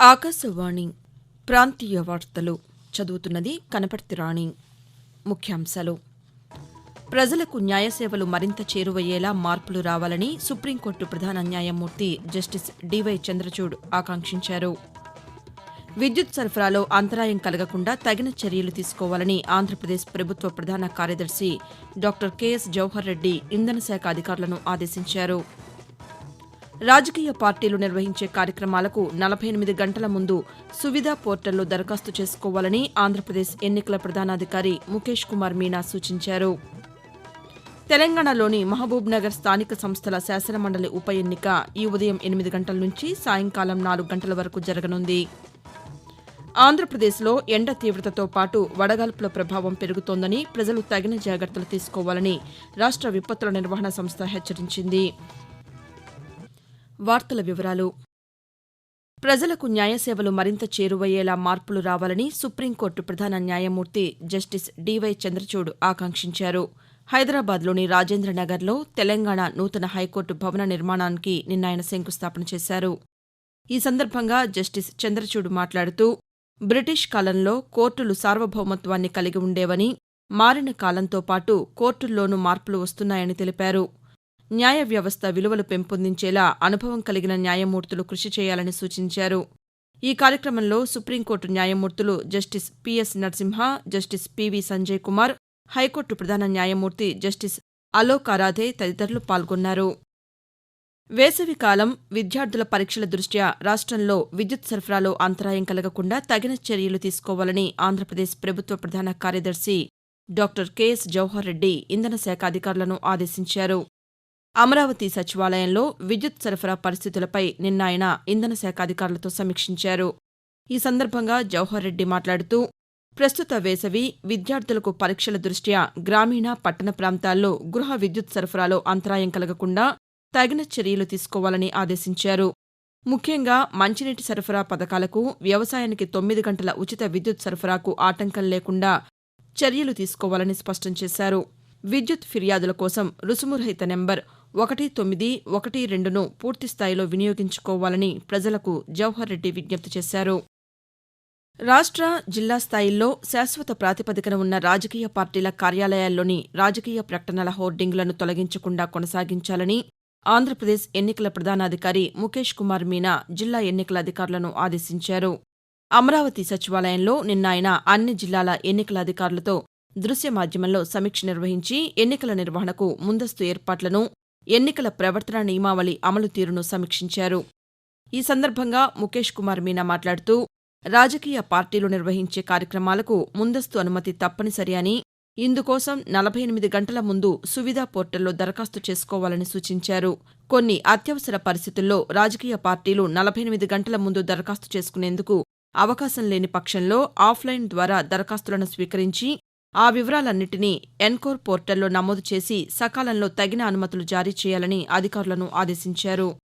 ఆకాశవాణి ప్రాంతీయ వార్తలు చదువుతున్నది కనపర్తి రాణి. ముఖ్యాంశాలు. ప్రజలకు న్యాయ సేవలు మరింత చేరువయ్యేలా మార్పులు రావాలని సుప్రీంకోర్టు ప్రధాన న్యాయమూర్తి జస్టిస్ డివై చంద్రచూడ్ ఆకాంక్షించారు. విద్యుత్ సరఫరాలో అంతరాయం కలగకుండా తగిన చర్యలు తీసుకోవాలని ఆంధ్రప్రదేశ్ ప్రభుత్వ ప్రధాన కార్యదర్శి డాక్టర్ కెఎస్ జవహర్ రెడ్డి ఇంధన శాఖ అధికారులను ఆదేశించారు. రాజకీయ పార్టీలు నిర్వహించే కార్యక్రమాలకు నలభై ఎనిమిది గంటల ముందు సువిధా పోర్టల్లో దరఖాస్తు చేసుకోవాలని ఆంధ్రప్రదేశ్ ఎన్నికల ప్రధానాధికారి ముఖేష్ కుమార్ మీనా సూచించారు. తెలంగాణలోని మహబూబ్నగర్ స్థానిక సంస్థల శాసనమండలి ఉప ఎన్నిక ఈ ఉదయం ఎనిమిది గంటల నుంచి సాయంకాలం నాలుగు గంటల వరకు జరగనుంది. ఆంధ్రప్రదేశ్లో ఎండ తీవ్రతతో పాటు వడగాల్పుల ప్రభావం పెరుగుతోందని ప్రజలు తగిన జాగ్రత్తలు తీసుకోవాలని రాష్ట విపత్తుల నిర్వహణ సంస్థ హెచ్చరించింది. వార్తల వివరాలు. ప్రజలకు న్యాయ సేవలు మరింత చేరువయ్యేలా మార్పులు రావాలని సుప్రీంకోర్టు ప్రధాన న్యాయమూర్తి జస్టిస్ డివై చంద్రచూడ్ ఆకాంక్షించారు. హైదరాబాద్లోని రాజేంద్రనగర్లో తెలంగాణ నూతన హైకోర్టు భవన నిర్మాణానికి నిన్న ఆయన శంకుస్థాపన చేశారు. ఈ సందర్భంగా జస్టిస్ చంద్రచూడ్ మాట్లాడుతూ బ్రిటిష్ కాలంలో కోర్టులు సార్వభౌమత్వాన్ని కలిగి ఉండేవని మారిన కాలంతో పాటు కోర్టుల్లోనూ మార్పులు వస్తున్నాయని తెలిపారు. న్యాయ వ్యవస్థ విలువలు పెంపొందించేలా అనుభవం కలిగిన న్యాయమూర్తులు కృషి చేయాలని సూచించారు. ఈ కార్యక్రమంలో సుప్రీంకోర్టు న్యాయమూర్తులు justice PS Narasimha justice PV Sanjay Kumar high court ప్రధాన న్యాయమూర్తి జస్టిస్ అలోక్ అరాధే తదితరులు పాల్గొన్నారు. వేసవికాలం విద్యార్థుల పరీక్షల దృష్ట్యా రాష్ట్రంలో విద్యుత్ సరఫరాలో అంతరాయం కలగకుండా తగిన చర్యలు తీసుకోవాలని ఆంధ్రప్రదేశ్ ప్రభుత్వ ప్రధాన కార్యదర్శి డాక్టర్ కెఎస్ జవహర్ రెడ్డి ఇంధన శాఖ అధికారులను ఆదేశించారు. అమరావతి సచివాలయంలో విద్యుత్ సరఫరా పరిస్థితులపై నిన్న ఆయన ఇంధన శాఖ అధికారులతో సమీక్షించారు. ఈ సందర్భంగా జవహర్ రెడ్డి మాట్లాడుతూ ప్రస్తుత వేసవి విద్యార్థులకు పరీక్షల దృష్ట్యా గ్రామీణ పట్టణ ప్రాంతాల్లో గృహ విద్యుత్ సరఫరాలో అంతరాయం కలగకుండా తగిన చర్యలు తీసుకోవాలని ఆదేశించారు. ముఖ్యంగా మంచినీటి సరఫరా పథకాలకు వ్యవసాయానికి తొమ్మిది గంటల ఉచిత విద్యుత్ సరఫరాకు ఆటంకం లేకుండా చర్యలు తీసుకోవాలని స్పష్టం చేశారు. విద్యుత్ ఫిర్యాదుల కోసం రుసుమురహిత నెంబర్ ఒకటి తొమ్మిది ఒకటి రెండును పూర్తిస్థాయిలో వినియోగించుకోవాలని ప్రజలకు జవహర్ రెడ్డి విజ్ఞప్తి చేశారు. రాష్ట్ర జిల్లా స్థాయిల్లో శాశ్వత ప్రాతిపదికన ఉన్న రాజకీయ పార్టీల కార్యాలయాల్లోని రాజకీయ ప్రకటనల హోర్డింగ్లను తొలగించకుండా కొనసాగించాలని ఆంధ్రప్రదేశ్ ఎన్నికల ప్రధానాధికారి ముఖేష్ కుమార్ మీనా జిల్లా ఎన్నికల అధికారులను ఆదేశించారు. అమరావతి సచివాలయంలో నిన్న ఆయన అన్ని జిల్లాల ఎన్నికల అధికారులతో దృశ్య మాధ్యమంలో సమీక్ష నిర్వహించి ఎన్నికల నిర్వహణకు ముందస్తు ఏర్పాట్లను ఎన్నికల ప్రవర్తన నియమావళి అమలు తీరును సమీక్షించారు. ఈ సందర్భంగా ముఖేష్ కుమార్ మీనా మాట్లాడుతూ రాజకీయ పార్టీలు నిర్వహించే కార్యక్రమాలకు ముందస్తు అనుమతి తప్పనిసరి అని ఇందుకోసం నలభై ఎనిమిది గంటల ముందు సువిధా పోర్టల్లో దరఖాస్తు చేసుకోవాలని సూచించారు. కొన్ని అత్యవసర పరిస్థితుల్లో రాజకీయ పార్టీలు నలభై ఎనిమిది గంటల ముందు దరఖాస్తు చేసుకునేందుకు అవకాశం లేని పక్షంలో ఆఫ్లైన్ ద్వారా దరఖాస్తులను స్వీకరించి ఆ వివరాలన్నింటినీ ఎన్కోర్ పోర్టల్లో నమోదు చేసి సకాలంలో తగిన అనుమతులు జారీ చేయాలని అధికారులను ఆదేశించారు.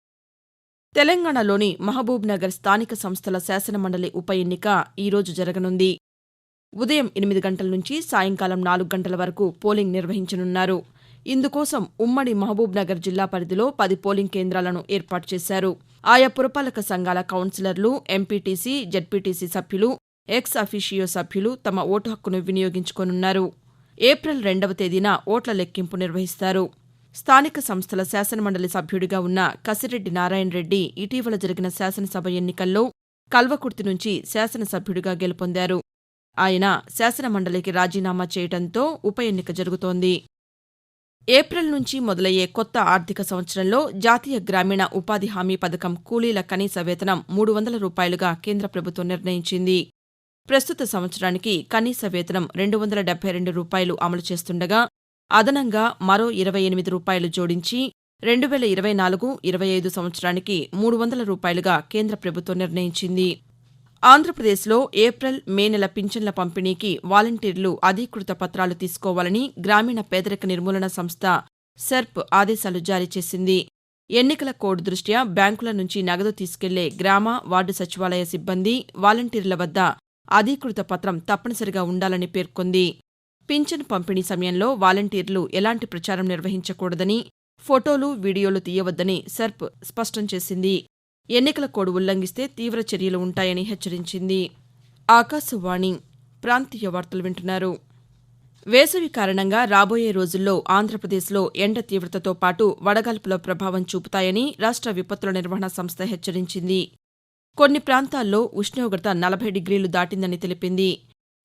తెలంగాణలోని మహబూబ్నగర్ స్థానిక సంస్థల శాసనమండలి ఉప ఎన్నిక ఈరోజు జరగనుంది. ఉదయం ఎనిమిది గంటల నుంచి సాయంకాలం నాలుగు గంటల వరకు పోలింగ్ నిర్వహించనున్నారు. ఇందుకోసం ఉమ్మడి మహబూబ్నగర్ జిల్లా పరిధిలో పది పోలింగ్ కేంద్రాలను ఏర్పాటు చేశారు. ఆయా పురపాలక సంఘాల కౌన్సిలర్లు ఎంపీటీసీ జడ్పీటీసీ సభ్యులు ఎక్స్ అఫీషియో సభ్యులు తమ ఓటు హక్కును వినియోగించుకోనున్నారు. ఏప్రిల్ రెండవ తేదీన ఓట్ల లెక్కింపు నిర్వహిస్తారు. స్థానిక సంస్థల శాసనమండలి సభ్యుడిగా ఉన్న కసిరెడ్డి నారాయణ రెడ్డి ఇటీవల జరిగిన శాసనసభ ఎన్నికల్లో కల్వకుర్తి నుంచి శాసనసభ్యుడిగా గెలుపొందారు. ఆయన శాసనమండలికి రాజీనామా చేయడంతో ఉప ఎన్నిక జరుగుతోంది. ఏప్రిల్ నుంచి మొదలయ్యే కొత్త ఆర్థిక సంవత్సరంలో జాతీయ గ్రామీణ ఉపాధి హామీ పథకం కూలీల కనీస వేతనం మూడు వందల రూపాయలుగా కేంద్ర ప్రభుత్వం నిర్ణయించింది. ప్రస్తుత సంవత్సరానికి కనీస వేతనం రెండు వందల డెబ్బై రెండు రూపాయలు అమలు చేస్తుండగా అదనంగా మరో ఇరవై ఎనిమిది రూపాయలు జోడించి రెండు వేల ఇరవై నాలుగు ఇరవై ఐదు సంవత్సరానికి మూడు వందల రూపాయలుగా కేంద్ర ప్రభుత్వం నిర్ణయించింది. ఆంధ్రప్రదేశ్లో ఏప్రిల్ మే నెల పింఛన్ల పంపిణీకి వాలంటీర్లు అధీకృత పత్రాలు తీసుకోవాలని గ్రామీణ పేదరిక నిర్మూలన సంస్థ సెర్ప్ ఆదేశాలు జారీ చేసింది. ఎన్నికల కోడ్ దృష్ట్యా బ్యాంకుల నుంచి నగదు తీసుకెళ్ళే గ్రామ వార్డు సచివాలయ సిబ్బంది వాలంటీర్ల వద్ద అధీకృత పత్రం తప్పనిసరిగా ఉండాలని పేర్కొంది. పింఛన్ పంపిణీ సమయంలో వాలంటీర్లు ఎలాంటి ప్రచారం నిర్వహించకూడదని ఫోటోలు వీడియోలు తీయవద్దని సెర్ప్ స్పష్టం చేసింది. ఎన్నికల కోడ్ ఉల్లంఘిస్తే తీవ్ర చర్యలు ఉంటాయని హెచ్చరించింది. ఆకాశవాణి ప్రాంతీయ వార్తలు వింటున్నారు. వేసవి కారణంగా రాబోయే రోజుల్లో ఆంధ్రప్రదేశ్లో ఎండ తీవ్రతతో పాటు వడగాల్పుల ప్రభావం చూపుతాయని రాష్ట్ర విపత్తుల నిర్వహణ సంస్థ హెచ్చరించింది. కొన్ని ప్రాంతాల్లో ఉష్ణోగ్రత నలభై డిగ్రీలు దాటిందని తెలిపింది.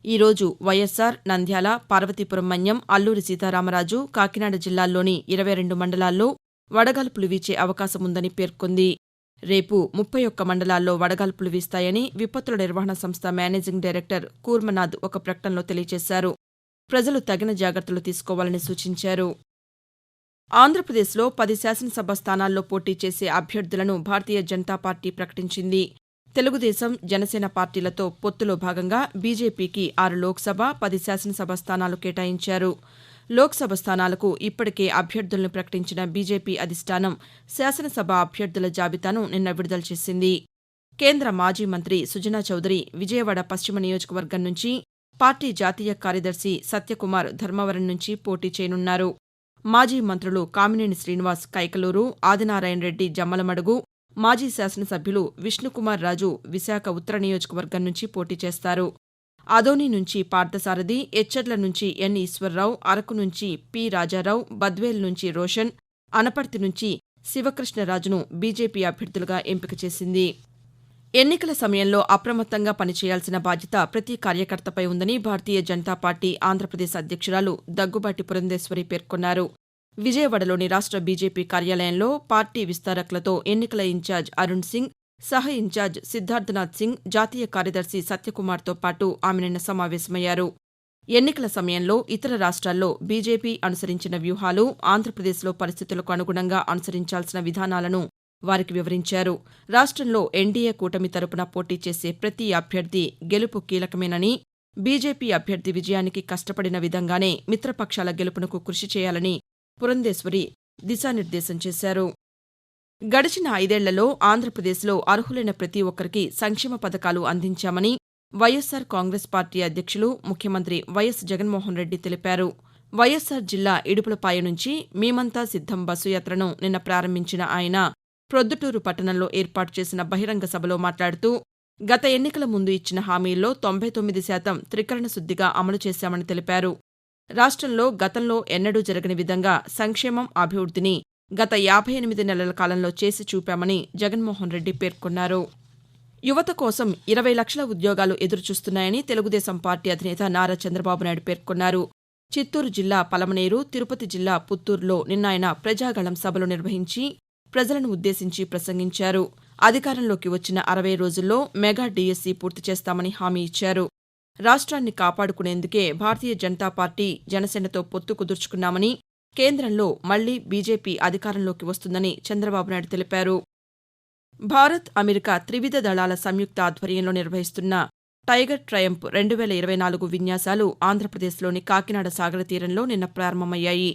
ఈ రోజు వైఎస్సార్ నంద్యాల పార్వతీపురం మన్యం అల్లూరి సీతారామరాజు కాకినాడ జిల్లాల్లోని ఇరవై రెండు మండలాల్లో వడగాల్పులు వీచే అవకాశముందని పేర్కొంది. రేపు ముప్పై ఒక్క మండలాల్లో వడగాల్పులు వీస్తాయని విపత్తుల నిర్వహణ సంస్థ మేనేజింగ్ డైరెక్టర్ కూర్మనాథ్ ఒక ప్రకటనలో తెలియజేశారు. ప్రజలు తగిన జాగ్రత్తలు తీసుకోవాలని సూచించారు. ఆంధ్రప్రదేశ్లో పది శాసనసభ స్థానాల్లో పోటీ చేసే అభ్యర్థులను భారతీయ జనతా పార్టీ ప్రకటించింది. తెలుగుదేశం జనసేన పార్టీలతో పొత్తులో భాగంగా బీజేపీకి ఆరు లోక్సభ పది శాసనసభ స్థానాలు కేటాయించారు. లోక్సభ స్థానాలకు ఇప్పటికే అభ్యర్థులను ప్రకటించిన బీజేపీ అధిష్టానం శాసనసభ అభ్యర్థుల జాబితాను నిన్న విడుదల చేసింది. కేంద్ర మాజీ మంత్రి సుజనా చౌదరి విజయవాడ పశ్చిమ నియోజకవర్గం నుంచి పార్టీ జాతీయ కార్యదర్శి సత్యకుమార్ ధర్మవరం నుంచి పోటీ చేయనున్నారు. మాజీ మంత్రులు కామినేని శ్రీనివాస్ కైకలూరు ఆదినారాయణ రెడ్డి జమ్మలమడుగు మాజీ శాసనసభ్యులు విష్ణుకుమార్ రాజు విశాఖ ఉత్తర నియోజకవర్గం నుంచి పోటీ చేస్తారు. అదోని నుంచి పార్థసారథి ఎచ్చర్ల నుంచి ఎన్ ఈశ్వర్రావు అరకు నుంచి పి రాజారావు బద్వేల్ నుంచి రోషన్ అనపర్తి నుంచి శివకృష్ణరాజును బీజేపీ అభ్యర్థులుగా ఎంపిక చేసింది. ఎన్నికల సమయంలో అప్రమత్తంగా పనిచేయాల్సిన బాధ్యత ప్రతి కార్యకర్తపై ఉందని భారతీయ జనతా పార్టీ ఆంధ్రప్రదేశ్ అధ్యక్షురాలు దగ్గుబాటి పురంధేశ్వరి పేర్కొన్నారు. విజయవాడలోని రాష్ట్ర బీజేపీ కార్యాలయంలో పార్టీ విస్తారకులతో ఎన్నికల ఇన్ఛార్జ్ అరుణ్ సింగ్ సహ ఇన్ఛార్జ్ సిద్ధార్థనాథ్ సింగ్ జాతీయ కార్యదర్శి సత్యకుమార్తో పాటు ఆమె నిన్న సమావేశమయ్యారు. ఎన్నికల సమయంలో ఇతర రాష్ట్రాల్లో బీజేపీ అనుసరించిన వ్యూహాలు ఆంధ్రప్రదేశ్లో పరిస్థితులకు అనుగుణంగా అనుసరించాల్సిన విధానాలను వారికి వివరించారు. రాష్ట్రంలో ఎన్డీఏ కూటమి తరపున పోటీ చేసే ప్రతి అభ్యర్థి గెలుపు కీలకమేనని బీజేపీ అభ్యర్థి విజయానికి కష్టపడిన విధంగానే మిత్రపక్షాల గెలుపునకు కృషి చేయాలని పురంధేశ్వరి దిశానిర్దేశం చేశారు. గడిచిన ఐదేళ్ళలో ఆంధ్రప్రదేశ్లో అర్హులైన ప్రతి ఒక్కరికి సంక్షేమ పథకాలు అందించామని వైఎస్సార్ కాంగ్రెస్ పార్టీ అధ్యక్షులు ముఖ్యమంత్రి వైఎస్ జగన్మోహన్ రెడ్డి తెలిపారు. వైఎస్సార్ జిల్లా ఇడుపులపాయ నుంచి మీమంతా సిద్దం బస్సు యాత్రను నిన్న ప్రారంభించిన ఆయన ప్రొద్దుటూరు పట్టణంలో ఏర్పాటు చేసిన బహిరంగ సభలో మాట్లాడుతూ గత ఎన్నికల ముందు ఇచ్చిన హామీల్లో తొంభై తొమ్మిది శాతం త్రికరణ శుద్దిగా అమలు చేశామని తెలిపారు. రాష్ట్రంలో గతంలో ఎన్నడూ జరగని విధంగా సంక్షేమం అభివృద్ధిని గత యాభై ఎనిమిది నెలల కాలంలో చేసి చూపామని జగన్మోహన్ రెడ్డి పేర్కొన్నారు. యువత కోసం ఇరవై లక్షల ఉద్యోగాలు ఎదురుచూస్తున్నాయని తెలుగుదేశం పార్టీ అధినేత నారా చంద్రబాబు నాయుడు పేర్కొన్నారు. చిత్తూరు జిల్లా పలమనేరు తిరుపతి జిల్లా పుత్తూరులో నిన్న ఆయన ప్రజాగళం సభలు నిర్వహించి ప్రజలను ఉద్దేశించి ప్రసంగించారు. అధికారంలోకి వచ్చిన అరవై రోజుల్లో మెగా డీఎస్సీ పూర్తి చేస్తామని హామీ ఇచ్చారు. రాష్ట్రాన్ని కాపాడుకునేందుకే భారతీయ జనతా పార్టీ జనసేనతో పొత్తు కుదుర్చుకున్నామని కేంద్రంలో మళ్ళీ బీజేపీ అధికారంలోకి వస్తుందని చంద్రబాబు నాయుడు తెలిపారు. భారత్ అమెరికా త్రివిధ దళాల సంయుక్త ఆధ్వర్యంలో నిర్వహిస్తున్న టైగర్ ట్రయంప్ రెండు వేల ఇరవై నాలుగు విన్యాసాలు ఆంధ్రప్రదేశ్లోని కాకినాడ సాగర తీరంలో నిన్న ప్రారంభమయ్యాయి.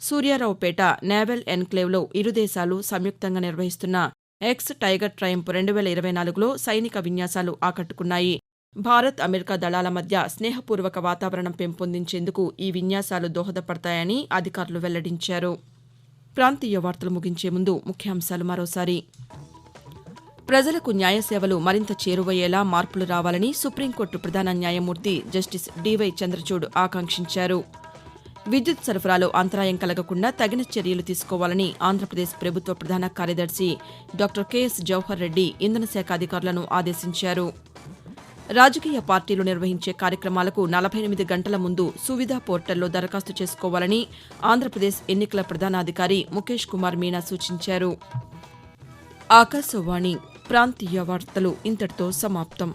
సూర్యారావుపేట నేవల్ ఎన్క్లేవ్లో ఇరు దేశాలు సంయుక్తంగా నిర్వహిస్తున్న ఎక్స్ టైగర్ ట్రయంప్ రెండు వేల ఇరవై నాలుగులో సైనిక విన్యాసాలు ఆకట్టుకున్నాయి. భారత్ అమెరికా దళాల మధ్య స్నేహపూర్వక వాతావరణం పెంపొందించేందుకు ఈ విన్యాసాలు దోహదపడతాయని అధికారులు వెల్లడించారు. ప్రాంతీయ వార్తలు ముగించే ముందు ముఖ్యాంశాలు మరోసారి. ప్రజలకు న్యాయ సేవలు మరింత చేరువయ్యేలా మార్పులు రావాలని సుప్రీంకోర్టు ప్రధాన న్యాయమూర్తి జస్టిస్ డివై చంద్రచూడ్ ఆకాంక్షించారు. విద్యుత్ సరఫరాలో అంతరాయం కలగకుండా తగిన చర్యలు తీసుకోవాలని ఆంధ్రప్రదేశ్ ప్రభుత్వ ప్రధాన కార్యదర్శి డాక్టర్ కెఎస్ జవహర్ రెడ్డి ఇంధన శాఖ అధికారులను ఆదేశించారు. రాజకీయ పార్టీలు నిర్వహించే కార్యక్రమాలకు నలభై ఎనిమిది గంటల ముందు సువిధా పోర్టల్లో దరఖాస్తు చేసుకోవాలని ఆంధ్రప్రదేశ్ ఎన్నికల ప్రధానాధికారి ముఖేష్ కుమార్ మీనా సూచించారు. ఆకాశవాణి ప్రాంతీయ వార్తలు ఇంతటితో సమాప్తం.